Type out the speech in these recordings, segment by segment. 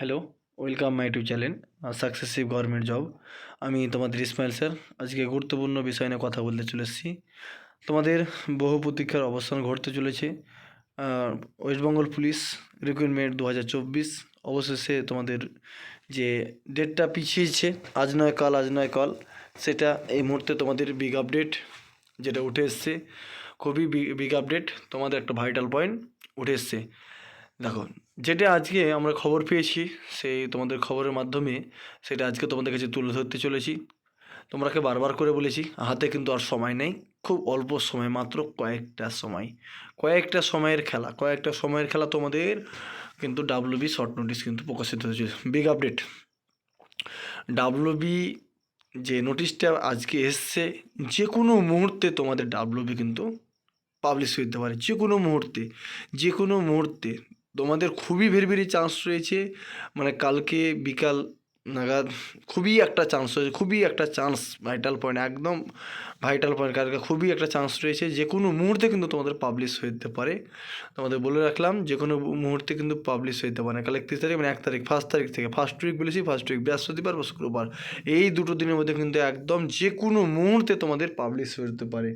Hello welcome my to channel successive government job আমি তোমাদের Ismail sir আজকে গুরুত্বপূর্ণ বিষয় নিয়ে কথা বলতে চলে এসেছি। তোমাদের বহু প্রতীক্ষার অবস্থান ঘটতে চলেছে। ওয়েস্টবেঙ্গল পুলিশ রিক্রুটমেন্ট দু হাজার চব্বিশ, অবশেষে তোমাদের যে ডেটটা পিছিয়েছে, আজ নয় কাল, আজ নয় কাল, সেটা এই মুহূর্তে তোমাদের বিগ আপডেট যেটা উঠে এসছে। খুবই বিগ আপডেট তোমাদের একটা ভাইটাল পয়েন্ট উঠে এসছে। দেখো যেটা আজকে আমরা খবর পেয়েছি সেই তোমাদের খবরের মাধ্যমে সেটা আজকে তোমাদের কাছে তুলে ধরতে চলেছি। তোমরাকে বারবার করে বলেছি হাতে কিন্তু আর সময় নেই খুব অল্প সময় মাত্র কয়েকটা সময়। কয়েকটা সময়ের খেলা কয়েকটা সময়ের খেলা তোমাদের কিন্তু ডাব্লিউবি শর্ট নোটিশ কিন্তু প্রকাশিত হয়েছে। Big update. ডাব্লিউবি যে নোটিশটা আজকে এসছে যে কোনো মুহূর্তে তোমাদের ডাব্লিউবি কিন্তু পাবলিশ হতে পারে। যে কোনো মুহূর্তে যে কোনো মুহূর্তে। তোমাদের খুবই ভেরি ভেরি চান্স রয়েছে। মানে কালকে বিকাল নাগাদ খুবই একটা চান্স রয়েছে, খুবই একটা চান্স ভাইটাল পয়েন্ট একদম ভাইটাল পয়েন্ট কালকে খুবই একটা চান্স রয়েছে, যে কোনো মুহূর্তে কিন্তু তোমাদের পাবলিশ হতে পারে। তোমাদের বলে রাখলাম, যে কোনো মুহূর্তে কিন্তু পাবলিশ হতে পারে কাল একত্রিশ তারিখ মানে এক তারিখ ফার্স্ট তারিখ থেকে ফার্স্ট উইক বলেছি ফার্স্ট উইক বৃহস্পতিবার বা শুক্রবার এই দুটো দিনের মধ্যে কিন্তু একদম যে কোনো মুহূর্তে তোমাদের পাবলিশ হতে পারে।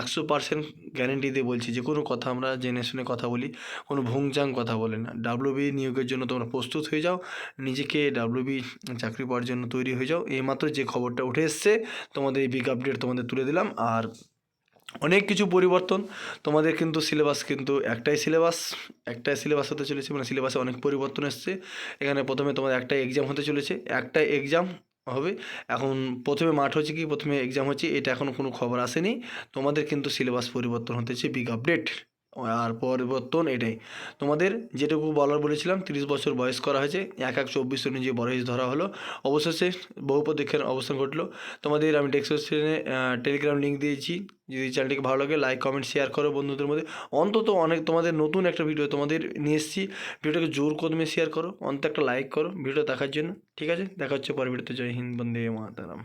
একশো পার্সেন্ট গ্যারেন্টি দিয়ে বলছি, যে কোনো কথা আমরা জেনে শুনে কথা বলি, কোনো ভুংচাং কথা বলে না। ডাব্লিউবি নিয়োগের জন্য তোমরা প্রস্তুত হয়ে যাও। নিজেকে ডাব্লিউবি চাকরি পাওয়ার জন্য তৈরি হয়ে যাও। এইমাত্র যে খবরটা উঠে এসছে, তোমাদের এই বিগ আপডেট তোমাদের তুলে দিলাম। আর অনেক কিছু পরিবর্তন। তোমাদের কিন্তু সিলেবাস কিন্তু একটাই সিলেবাস একটাই সিলেবাস হতে চলেছে মানে সিলেবাসে অনেক পরিবর্তন এসছে। এখানে প্রথমে তোমাদের একটাই এক্সাম হতে চলেছে। একটাই এক্সাম হবে। এখন প্রথমে মাঠ হচ্ছে কি? প্রথমে এক্সাম হচ্ছে, এটা এখনও কোনো খবর আসেনি। তোমাদের কিন্তু সিলেবাস পরিবর্তন হতেছে বিগ আপডেট আর পরিবর্তন এটাই। তোমাদের যেটুকু বলার বলেছিলাম, তিরিশ বছর বয়স করা হয়েছে, এক এক চব্বিশ অনুযায়ী বয়স ধরা হলো, অবশেষে বহু পদক্ষেপ অবস্থান ঘটলো। তোমাদের আমি ডেসক্রিপশনে টেলিগ্রাম লিঙ্ক দিয়েছি, যদি চ্যানেলটিকে ভালো লাগে লাইক কমেন্ট শেয়ার করো বন্ধুদের মধ্যে। অন্তত অনেক তোমাদের নতুন একটা ভিডিও তোমাদের নিয়ে এসেছি। ভিডিওটাকে জোর কদমে শেয়ার করো, অন্তত একটা লাইক করো ভিডিও দেখার জন্য। ঠিক আছে? দেখা হচ্ছে পরের ভিডিওতে জয় হিন্দ, বন্দে মাতারাম।